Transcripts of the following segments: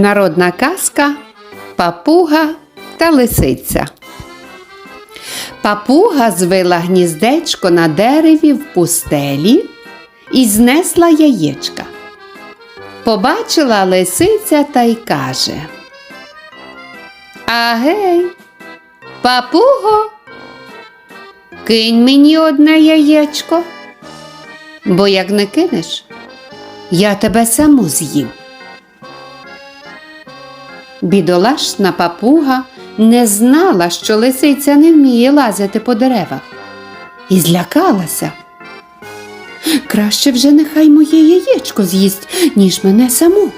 Народна казка Папуга та лисиця. Папуга звила гніздечко на дереві в пустелі і знесла яєчка. Побачила лисиця та й каже: Агей, папуго, кинь мені одне яєчко, бо як не кинеш, я тебе саму з'їм. Бідолашна папуга не знала, що лисиця не вміє лазити по деревах, і злякалася. Краще вже нехай моє яєчко з'їсть, ніж мене саму.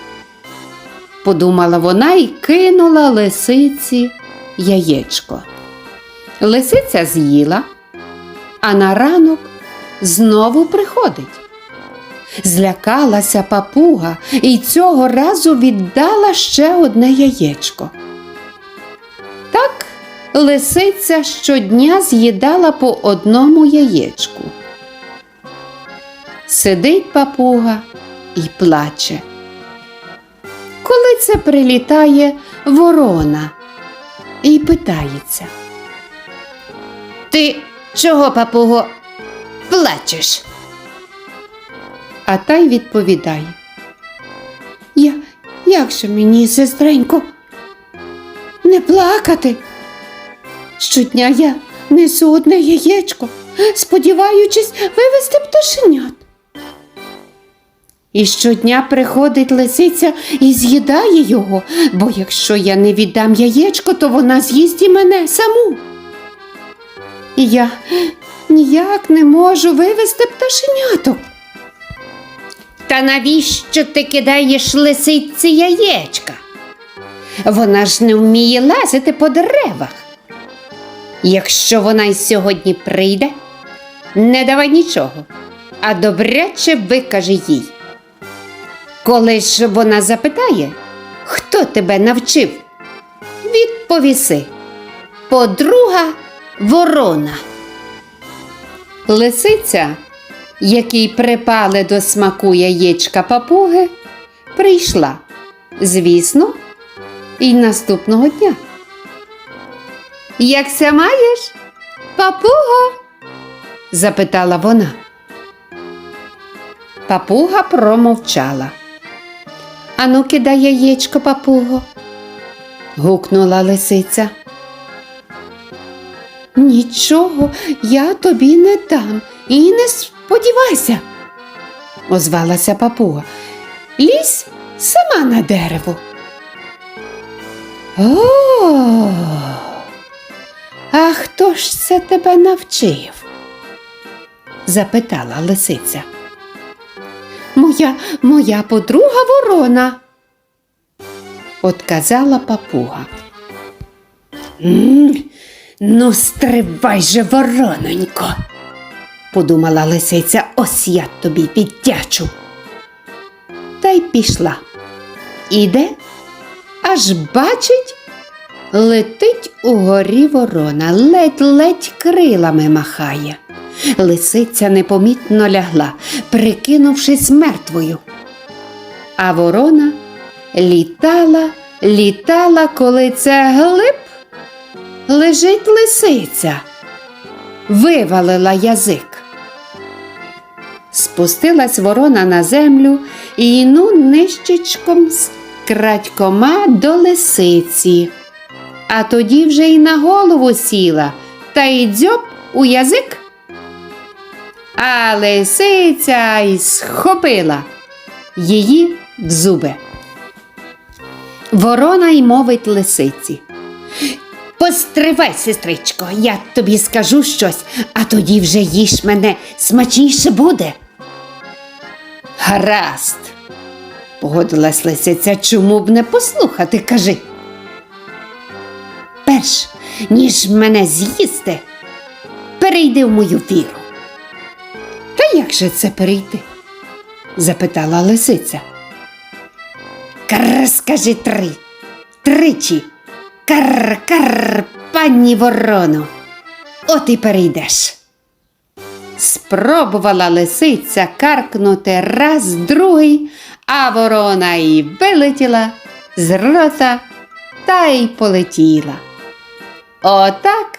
Подумала вона і кинула лисиці яєчко. Лисиця з'їла, а на ранок знову приходить. Злякалася папуга і цього разу віддала ще одне яєчко. Так лисиця щодня з'їдала по одному яєчку. Сидить папуга і плаче. Коли це прилітає ворона і питається. Ти чого, папуго, плачеш? А та й відповідає. Я, як же мені, сестренько, не плакати? Щодня я несу одне яєчко, сподіваючись вивести пташенят. І щодня приходить лисиця і з'їдає його, бо якщо я не віддам яєчко, то вона з'їсть і мене саму. І я ніяк не можу вивести пташеняток. Та навіщо ти кидаєш лисиці яєчка? Вона ж не вміє лазити по деревах. Якщо вона й сьогодні прийде, не давай нічого, а добряче викаже їй. Коли ж вона запитає, хто тебе навчив, відповіси подруга ворона. Лисиця якій припали до смаку яєчка папуги, прийшла, звісно, і наступного дня. Якся маєш, папуго? запитала вона. Папуга промовчала. Ану, кидай яєчко, папуго. гукнула лисиця. Нічого я тобі не дам і не сподівайся, озвалася папуга. Лізь сама на дерево. О, а хто ж це тебе навчив? запитала лисиця. Моя, моя подруга ворона, отказала папуга. «М, Ну, стривай же, ворононько, подумала лисиця, ось я тобі підтячу. Та й пішла. Іде, аж бачить, летить угорі ворона, ледь-ледь крилами махає. Лисиця непомітно лягла, прикинувшись мертвою. А ворона літала, літала, коли це глиб лежить лисиця, вивалила язик. Спустилась ворона на землю і ну нищечком з крадькома до лисиці, а тоді вже й на голову сіла та й дзьоб у язик. А лисиця й схопила її в зуби. Ворона й мовить лисиці. Постривай, сестричко, я тобі скажу щось, а тоді вже їж мене смачніше буде. Гаразд, погодилась лисиця, чому б не послухати, кажи. Перш, ніж мене з'їсти, перейди в мою віру. Та як же це перейти? запитала лисиця. Кр, скажи три, тричі. Кар, кар, пані вороно, от і перейдеш. Спробувала лисиця каркнути раз другий, а ворона й вилетіла з рота та й полетіла. Отак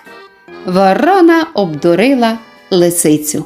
ворона обдурила лисицю.